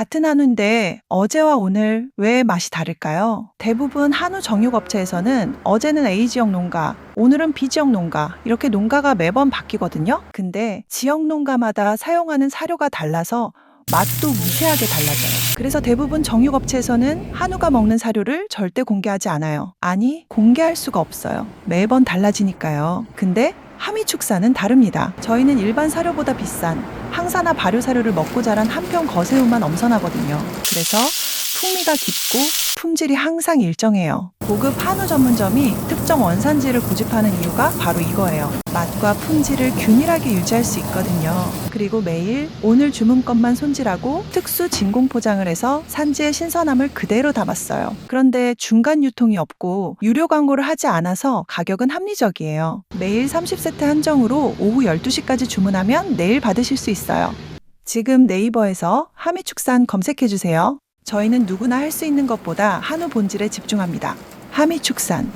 같은 한우인데 어제와 오늘 왜 맛이 다를까요? 대부분 한우 정육업체에서는 어제는 A지역 농가, 오늘은 B지역 농가 이렇게 농가가 매번 바뀌거든요. 근데 지역 농가마다 사용하는 사료가 달라서 맛도 미세하게 달라져요. 그래서 대부분 정육업체에서는 한우가 먹는 사료를 절대 공개하지 않아요. 아니, 공개할 수가 없어요. 매번 달라지니까요. 근데 하미축사는 다릅니다. 저희는 일반 사료보다 비싼 항산화 발효 사료를 먹고 자란 한평 거세우만 엄선하거든요. 그래서 풍미가 깊고 품질이 항상 일정해요. 고급 한우 전문점이 특정 원산지를 고집하는 이유가 바로 이거예요. 맛과 품질을 균일하게 유지할 수 있거든요. 그리고 매일 오늘 주문 것만 손질하고 특수 진공 포장을 해서 산지의 신선함을 그대로 담았어요. 그런데 중간 유통이 없고 유료 광고를 하지 않아서 가격은 합리적이에요. 매일 30세트 한정으로 오후 12시까지 주문하면 내일 받으실 수 있어요. 지금 네이버에서 하미축산 검색해주세요. 저희는 누구나 할 수 있는 것보다 한우 본질에 집중합니다. 하미축산.